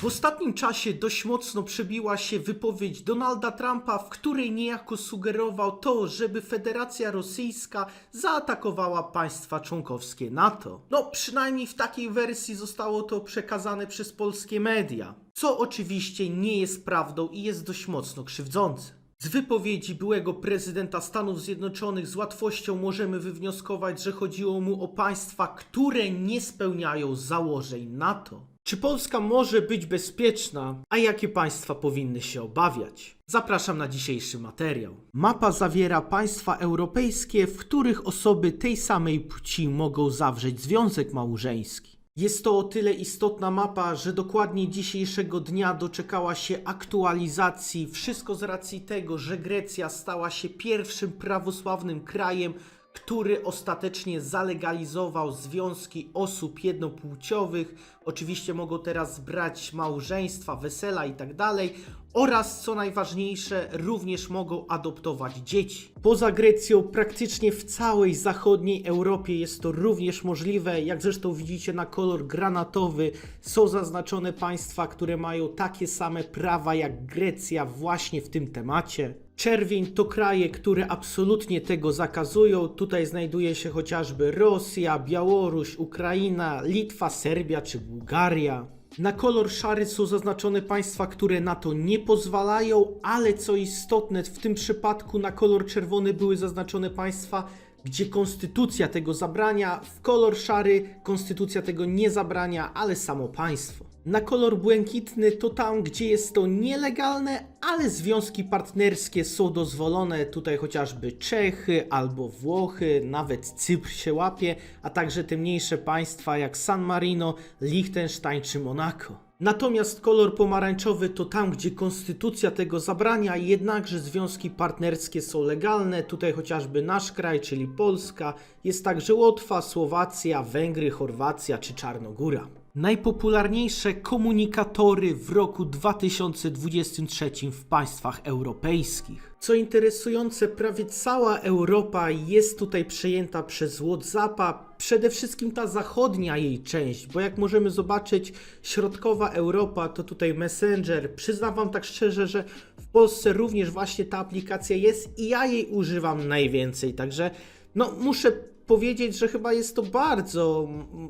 W ostatnim czasie dość mocno przebiła się wypowiedź Donalda Trumpa, w której niejako sugerował to, żeby Federacja Rosyjska zaatakowała państwa członkowskie NATO. No, przynajmniej w takiej wersji zostało to przekazane przez polskie media, co oczywiście nie jest prawdą i jest dość mocno krzywdzące. Z wypowiedzi byłego prezydenta Stanów Zjednoczonych z łatwością możemy wywnioskować, że chodziło mu o państwa, które nie spełniają założeń NATO. Czy Polska może być bezpieczna, a jakie państwa powinny się obawiać? Zapraszam na dzisiejszy materiał. Mapa zawiera państwa europejskie, w których osoby tej samej płci mogą zawrzeć związek małżeński. Jest to o tyle istotna mapa, że dokładnie dzisiejszego dnia doczekała się aktualizacji. Wszystko z racji tego, że Grecja stała się pierwszym prawosławnym krajem, który ostatecznie zalegalizował związki osób jednopłciowych. Oczywiście mogą teraz brać małżeństwa, wesela tak dalej. Oraz co najważniejsze, również mogą adoptować dzieci. Poza Grecją, praktycznie w całej zachodniej Europie jest to również możliwe. Jak zresztą widzicie na kolor granatowy, są zaznaczone państwa, które mają takie same prawa jak Grecja właśnie w tym temacie. Czerwień to kraje, które absolutnie tego zakazują. Tutaj znajduje się chociażby Rosja, Białoruś, Ukraina, Litwa, Serbia czy Bułgaria. Na kolor szary są zaznaczone państwa, które na to nie pozwalają, ale co istotne, w tym przypadku na kolor czerwony były zaznaczone państwa, gdzie konstytucja tego zabrania, w kolor szary konstytucja tego nie zabrania, ale samo państwo. Na kolor błękitny to tam, gdzie jest to nielegalne, ale związki partnerskie są dozwolone. Tutaj chociażby Czechy albo Włochy, nawet Cypr się łapie, a także te mniejsze państwa jak San Marino, Liechtenstein czy Monako. Natomiast kolor pomarańczowy to tam, gdzie konstytucja tego zabrania, jednakże związki partnerskie są legalne. Tutaj chociażby nasz kraj, czyli Polska, jest także Łotwa, Słowacja, Węgry, Chorwacja czy Czarnogóra. Najpopularniejsze komunikatory w roku 2023 w państwach europejskich. Co interesujące, prawie cała Europa jest tutaj przejęta przez WhatsAppa, przede wszystkim ta zachodnia jej część, bo jak możemy zobaczyć, środkowa Europa to tutaj Messenger. Przyznam Wam tak szczerze, że w Polsce również właśnie ta aplikacja jest i ja jej używam najwięcej, także no muszę powiedzieć, że chyba jest to bardzo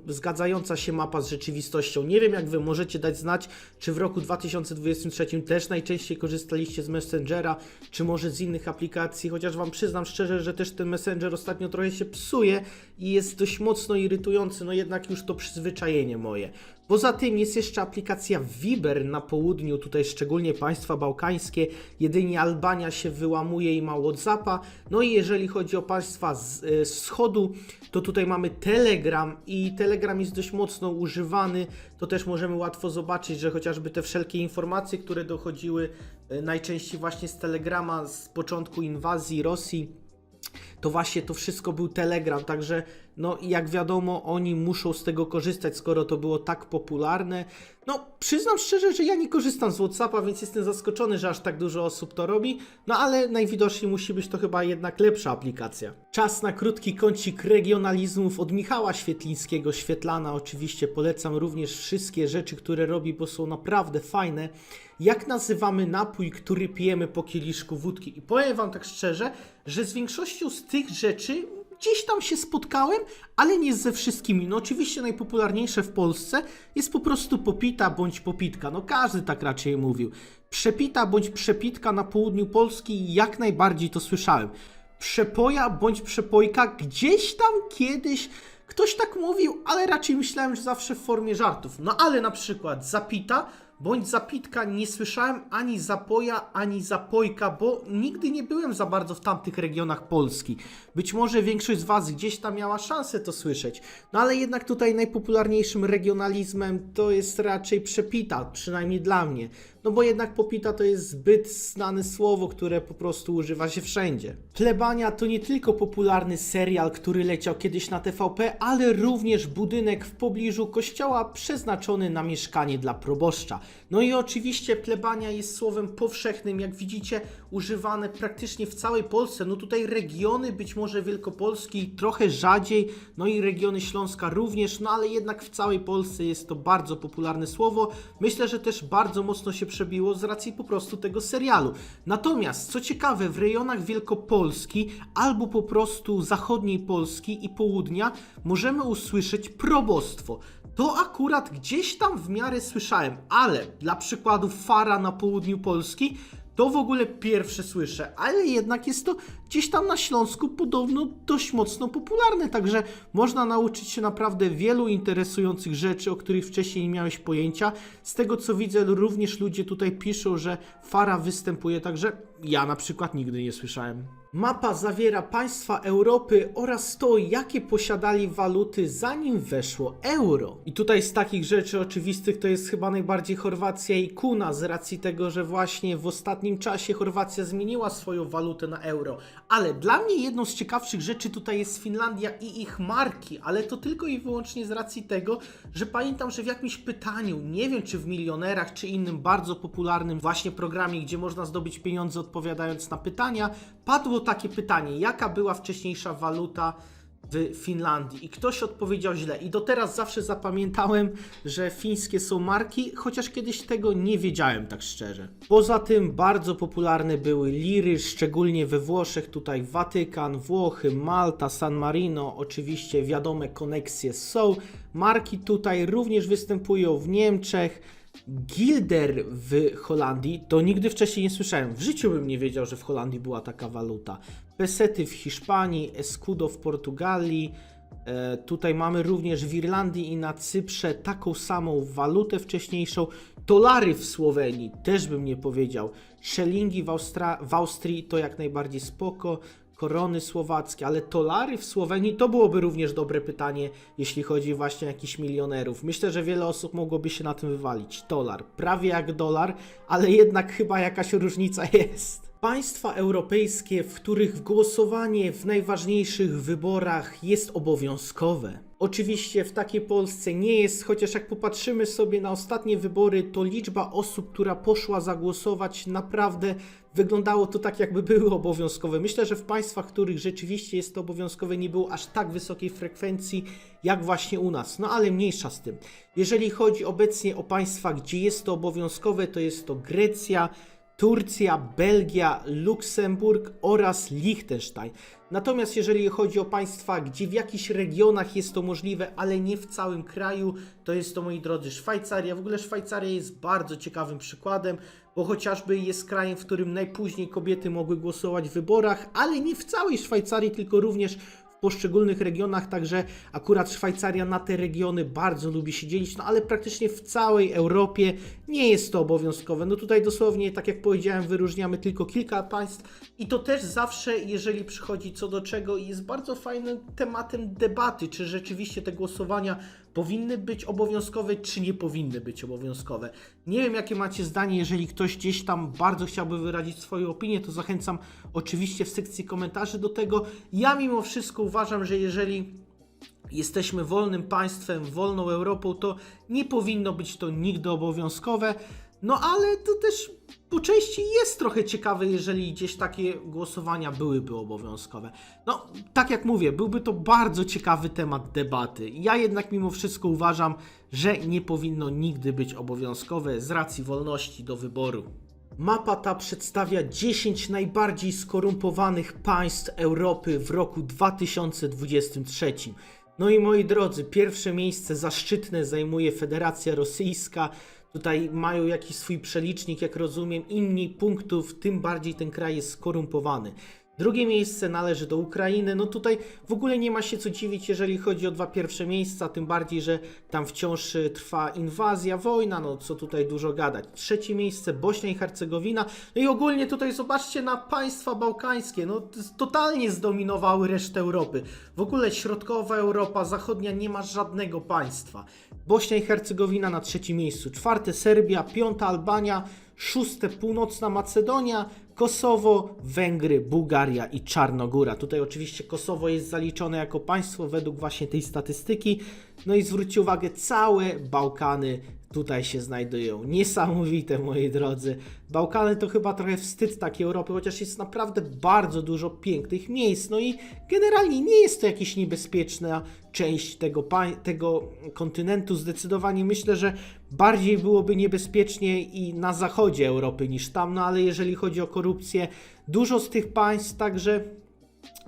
zgadzająca się mapa z rzeczywistością. Nie wiem, jak wy możecie dać znać, czy w roku 2023 też najczęściej korzystaliście z Messengera, czy może z innych aplikacji, chociaż wam przyznam szczerze, że też ten Messenger ostatnio trochę się psuje i jest dość mocno irytujący, no jednak już to przyzwyczajenie moje. Poza tym jest jeszcze aplikacja Viber na południu, tutaj szczególnie państwa bałkańskie, jedynie Albania się wyłamuje i ma Whatsappa. No i jeżeli chodzi o państwa z e, z wschodu, to tutaj mamy Telegram i Telegram jest dość mocno używany. To też możemy łatwo zobaczyć, że chociażby te wszelkie informacje, które dochodziły e, najczęściej właśnie z Telegrama z początku inwazji Rosji, to właśnie to wszystko był Telegram, także no i jak wiadomo, oni muszą z tego korzystać, skoro to było tak popularne. No, przyznam szczerze, że ja nie korzystam z WhatsAppa, więc jestem zaskoczony, że aż tak dużo osób to robi, no ale najwidoczniej musi być to chyba jednak lepsza aplikacja. Czas na krótki kącik regionalizmów od Michała Świetlińskiego, Świetlana oczywiście, polecam również wszystkie rzeczy, które robi, bo są naprawdę fajne. Jak nazywamy napój, który pijemy po kieliszku wódki? I powiem Wam tak szczerze, że z większością z tych rzeczy gdzieś tam się spotkałem, ale nie ze wszystkimi. No oczywiście najpopularniejsze w Polsce jest po prostu popita bądź popitka. No każdy tak raczej mówił. Przepita bądź przepitka na południu Polski jak najbardziej to słyszałem. Przepoja bądź przepojka gdzieś tam kiedyś ktoś tak mówił, ale raczej myślałem, że zawsze w formie żartów. No ale na przykład zapita bądź zapitka nie słyszałem ani zapoja, ani zapojka, bo nigdy nie byłem za bardzo w tamtych regionach Polski. Być może większość z Was gdzieś tam miała szansę to słyszeć. No ale jednak tutaj najpopularniejszym regionalizmem to jest raczej przepita, przynajmniej dla mnie. No bo jednak popita to jest zbyt znane słowo, które po prostu używa się wszędzie. Plebania to nie tylko popularny serial, który leciał kiedyś na TVP, ale również budynek w pobliżu kościoła przeznaczony na mieszkanie dla proboszcza. No i oczywiście plebania jest słowem powszechnym, jak widzicie, używane praktycznie w całej Polsce. No tutaj regiony, być może Wielkopolski trochę rzadziej, no i regiony Śląska również, no ale jednak w całej Polsce jest to bardzo popularne słowo. Myślę, że też bardzo mocno się przebiło z racji po prostu tego serialu. Natomiast, co ciekawe, w rejonach Wielkopolski albo po prostu zachodniej Polski i południa możemy usłyszeć probostwo. To akurat gdzieś tam w miarę słyszałem, ale dla przykładu Fara na południu Polski to w ogóle pierwsze słyszę, ale jednak jest to gdzieś tam na Śląsku podobno dość mocno popularne, także można nauczyć się naprawdę wielu interesujących rzeczy, o których wcześniej nie miałeś pojęcia. Z tego co widzę, również ludzie tutaj piszą, że Fara występuje, także ja na przykład nigdy nie słyszałem. Mapa zawiera państwa Europy oraz to, jakie posiadali waluty zanim weszło euro. I tutaj z takich rzeczy oczywistych to jest chyba najbardziej Chorwacja i Kuna, z racji tego, że właśnie w ostatnim czasie Chorwacja zmieniła swoją walutę na euro. Ale dla mnie jedną z ciekawszych rzeczy tutaj jest Finlandia i ich marki, ale to tylko i wyłącznie z racji tego, że pamiętam, że w jakimś pytaniu, nie wiem czy w milionerach, czy innym bardzo popularnym właśnie programie, gdzie można zdobyć pieniądze odpowiadając na pytania, padło takie pytanie, jaka była wcześniejsza waluta w Finlandii? I ktoś odpowiedział źle. I do teraz zawsze zapamiętałem, że fińskie są marki, chociaż kiedyś tego nie wiedziałem tak szczerze. Poza tym bardzo popularne były liry, szczególnie we Włoszech, tutaj Watykan, Włochy, Malta, San Marino, oczywiście wiadome koneksje są. Marki tutaj również występują w Niemczech, Gilder w Holandii, to nigdy wcześniej nie słyszałem. W życiu bym nie wiedział, że w Holandii była taka waluta. Pesety w Hiszpanii, Escudo w Portugalii. E, tutaj mamy również w Irlandii i na Cyprze taką samą walutę wcześniejszą. Dolary w Słowenii, też bym nie powiedział. Szelingi w, Austra- w Austrii to jak najbardziej spoko korony słowackie, ale dolary w Słowenii to byłoby również dobre pytanie, jeśli chodzi właśnie o jakichś milionerów. Myślę, że wiele osób mogłoby się na tym wywalić. Dolar, prawie jak dolar, ale jednak chyba jakaś różnica jest. Państwa europejskie, w których głosowanie w najważniejszych wyborach jest obowiązkowe. Oczywiście w takiej Polsce nie jest, chociaż jak popatrzymy sobie na ostatnie wybory, to liczba osób, która poszła zagłosować, naprawdę wyglądało to tak, jakby były obowiązkowe. Myślę, że w państwach, w których rzeczywiście jest to obowiązkowe, nie było aż tak wysokiej frekwencji, jak właśnie u nas. No ale mniejsza z tym. Jeżeli chodzi obecnie o państwa, gdzie jest to obowiązkowe, to jest to Grecja, Turcja, Belgia, Luksemburg oraz Liechtenstein. Natomiast jeżeli chodzi o państwa, gdzie w jakichś regionach jest to możliwe, ale nie w całym kraju, to jest to, moi drodzy, Szwajcaria. W ogóle Szwajcaria jest bardzo ciekawym przykładem, bo chociażby jest krajem, w którym najpóźniej kobiety mogły głosować w wyborach, ale nie w całej Szwajcarii, tylko również w poszczególnych regionach, także akurat Szwajcaria na te regiony bardzo lubi się dzielić, no ale praktycznie w całej Europie nie jest to obowiązkowe. No tutaj dosłownie, tak jak powiedziałem, wyróżniamy tylko kilka państw i to też zawsze, jeżeli przychodzi co do czego, jest bardzo fajnym tematem debaty, czy rzeczywiście te głosowania powinny być obowiązkowe, czy nie powinny być obowiązkowe. Nie wiem, jakie macie zdanie, jeżeli ktoś gdzieś tam bardzo chciałby wyrazić swoją opinię, to zachęcam oczywiście w sekcji komentarzy do tego. Ja mimo wszystko uważam, że jeżeli jesteśmy wolnym państwem, wolną Europą, to nie powinno być to nigdy obowiązkowe. No ale to też po części jest trochę ciekawe, jeżeli gdzieś takie głosowania byłyby obowiązkowe. No, tak jak mówię, byłby to bardzo ciekawy temat debaty. Ja jednak mimo wszystko uważam, że nie powinno nigdy być obowiązkowe z racji wolności do wyboru. Mapa ta przedstawia 10 najbardziej skorumpowanych państw Europy w roku 2023. No i moi drodzy, pierwsze miejsce zaszczytne zajmuje Federacja Rosyjska. Tutaj mają jakiś swój przelicznik, jak rozumiem, im mniej punktów, tym bardziej ten kraj jest skorumpowany. Drugie miejsce należy do Ukrainy. No tutaj w ogóle nie ma się co dziwić, jeżeli chodzi o dwa pierwsze miejsca, tym bardziej, że tam wciąż y, trwa inwazja, wojna, no co tutaj dużo gadać. Trzecie miejsce Bośnia i Hercegowina. No i ogólnie tutaj zobaczcie na państwa bałkańskie, no totalnie zdominowały resztę Europy. W ogóle środkowa Europa, zachodnia nie ma żadnego państwa. Bośnia i Hercegowina na trzecim miejscu, czwarte Serbia, piąta Albania, szóste Północna Macedonia, Kosowo, Węgry, Bułgaria i Czarnogóra. Tutaj oczywiście Kosowo jest zaliczone jako państwo według właśnie tej statystyki. No i zwróćcie uwagę, całe Bałkany tutaj się znajdują. Niesamowite, moi drodzy. Bałkany to chyba trochę wstyd takiej Europy, chociaż jest naprawdę bardzo dużo pięknych miejsc. No i generalnie nie jest to jakaś niebezpieczna część tego, tego kontynentu. Zdecydowanie myślę, że bardziej byłoby niebezpiecznie i na zachodzie Europy niż tam, no ale jeżeli chodzi o korupcję, dużo z tych państw także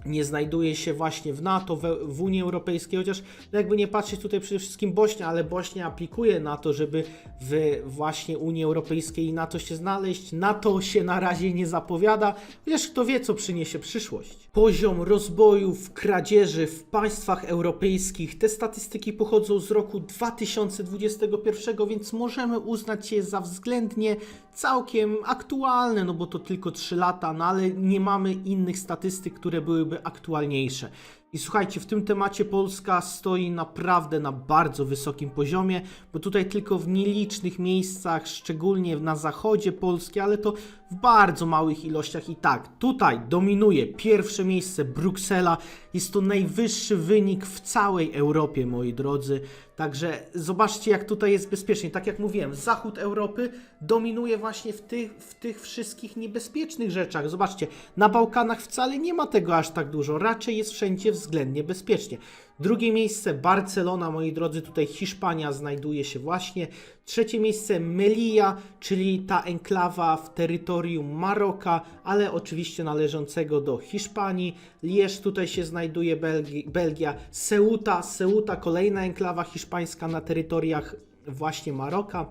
nie znajduje się właśnie w NATO, w, Unii Europejskiej, chociaż jakby nie patrzeć tutaj przede wszystkim Bośnia, ale Bośnia aplikuje na to, żeby w właśnie Unii Europejskiej i NATO się znaleźć. NATO się na razie nie zapowiada, chociaż kto wie, co przyniesie przyszłość. Poziom rozbojów, kradzieży w państwach europejskich, te statystyki pochodzą z roku 2021, więc możemy uznać je za względnie całkiem aktualne, no bo to tylko 3 lata, no ale nie mamy innych statystyk, które byłyby aktualniejsze. I słuchajcie, w tym temacie Polska stoi naprawdę na bardzo wysokim poziomie, bo tutaj tylko w nielicznych miejscach, szczególnie na zachodzie Polski, ale to w bardzo małych ilościach i tak. Tutaj dominuje pierwsze miejsce Bruksela. Jest to najwyższy wynik w całej Europie, moi drodzy. Także zobaczcie, jak tutaj jest bezpiecznie. Tak jak mówiłem, zachód Europy dominuje właśnie w tych, w tych wszystkich niebezpiecznych rzeczach. Zobaczcie, na Bałkanach wcale nie ma tego aż tak dużo. Raczej jest wszędzie względnie bezpiecznie. Drugie miejsce Barcelona, moi drodzy, tutaj Hiszpania znajduje się właśnie. Trzecie miejsce Melilla, czyli ta enklawa w terytorium Maroka, ale oczywiście należącego do Hiszpanii. Lierz tutaj się znajduje Belgi Belgia. Ceuta, Ceuta, kolejna enklawa hiszpańska na terytoriach właśnie Maroka.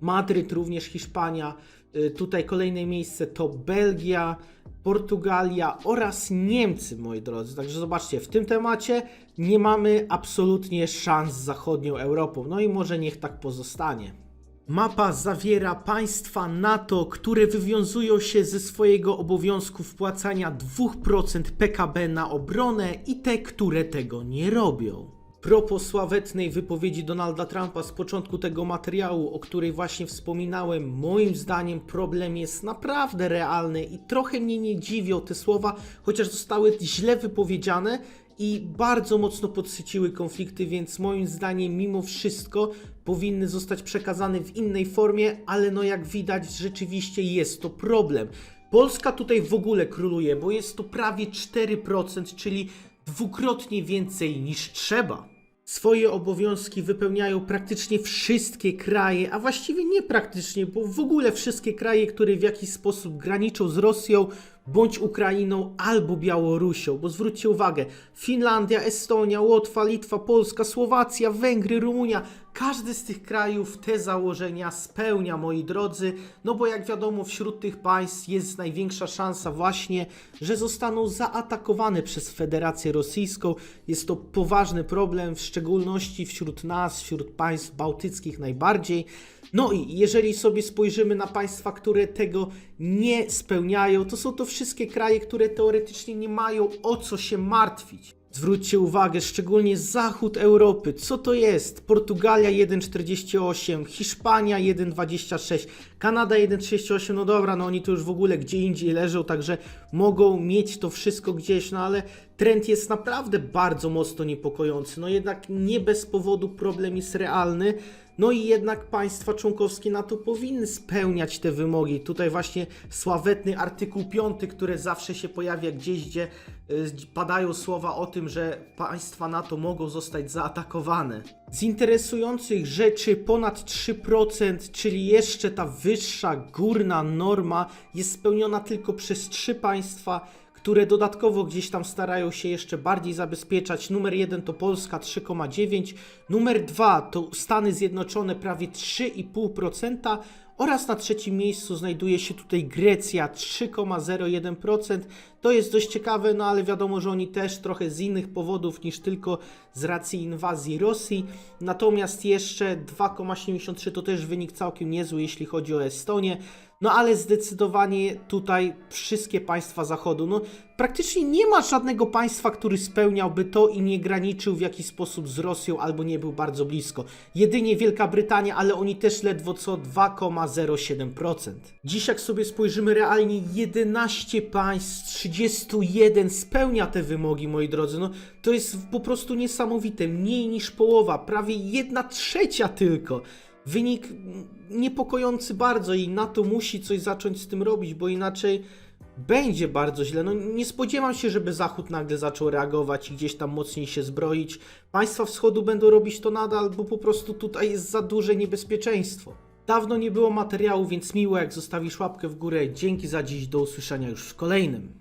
Madryt, również Hiszpania. Y, Tutaj kolejne miejsce to Belgia, Portugalia oraz Niemcy, moi drodzy. Także zobaczcie, w tym temacie nie mamy absolutnie szans z zachodnią Europą. No i może niech tak pozostanie. Mapa zawiera państwa NATO, które wywiązują się ze swojego obowiązku wpłacania 2% PKB na obronę i te, które tego nie robią. Propos sławetnej wypowiedzi Donalda Trumpa z początku tego materiału, o której właśnie wspominałem, moim zdaniem problem jest naprawdę realny i trochę mnie nie dziwią te słowa, chociaż zostały źle wypowiedziane i bardzo mocno podsyciły konflikty, więc moim zdaniem mimo wszystko powinny zostać przekazane w innej formie, ale no jak widać rzeczywiście jest to problem. Polska tutaj w ogóle króluje, bo jest to prawie 4%, czyli dwukrotnie więcej niż trzeba. Swoje obowiązki wypełniają praktycznie wszystkie kraje, a właściwie nie praktycznie, bo w ogóle wszystkie kraje, które w jakiś sposób graniczą z Rosją bądź Ukrainą albo Białorusią. Bo zwróćcie uwagę, Finlandia, Estonia, Łotwa, Litwa, Polska, Słowacja, Węgry, Rumunia, każdy z tych krajów te założenia spełnia, moi drodzy, no bo jak wiadomo, wśród tych państw jest największa szansa właśnie, że zostaną zaatakowane przez Federację Rosyjską. Jest to poważny problem, w szczególności wśród nas, wśród państw bałtyckich najbardziej. No i jeżeli sobie spojrzymy na państwa, które tego nie spełniają, to są to wszystkie kraje, które teoretycznie nie mają o co się martwić. Zwróćcie uwagę, szczególnie zachód Europy. Co to jest? Portugalia 1,48, Hiszpania 1,26, Kanada 1,38. No dobra, no oni to już w ogóle gdzie indziej leżą, także mogą mieć to wszystko gdzieś, no ale trend jest naprawdę bardzo mocno niepokojący. No jednak nie bez powodu problem jest realny. No i jednak państwa członkowskie NATO powinny spełniać te wymogi. Tutaj właśnie sławetny artykuł 5, który zawsze się pojawia gdzieś, gdzie y, padają słowa o tym, że państwa NATO mogą zostać zaatakowane. Z interesujących rzeczy ponad 3%, czyli jeszcze ta wyższa górna norma jest spełniona tylko przez trzy państwa które dodatkowo gdzieś tam starają się jeszcze bardziej zabezpieczać. Numer jeden to Polska 3,9, numer dwa to Stany Zjednoczone prawie 3,5% oraz na trzecim miejscu znajduje się tutaj Grecja 3,01%. To jest dość ciekawe, no ale wiadomo, że oni też trochę z innych powodów niż tylko z racji inwazji Rosji. Natomiast jeszcze 2,73 to też wynik całkiem niezły, jeśli chodzi o Estonię. No ale zdecydowanie tutaj wszystkie państwa zachodu. No Praktycznie nie ma żadnego państwa, który spełniałby to i nie graniczył w jakiś sposób z Rosją albo nie był bardzo blisko. Jedynie Wielka Brytania, ale oni też ledwo co 2,07%. Dziś jak sobie spojrzymy realnie, 11 państw z 31 spełnia te wymogi, moi drodzy. No to jest po prostu niesamowite. Mniej niż połowa, prawie 1 trzecia tylko. Wynik niepokojący bardzo i NATO musi coś zacząć z tym robić, bo inaczej będzie bardzo źle. No, nie spodziewam się, żeby Zachód nagle zaczął reagować i gdzieś tam mocniej się zbroić. Państwa wschodu będą robić to nadal, bo po prostu tutaj jest za duże niebezpieczeństwo. Dawno nie było materiału, więc miło jak zostawisz łapkę w górę. Dzięki za dziś, do usłyszenia już w kolejnym.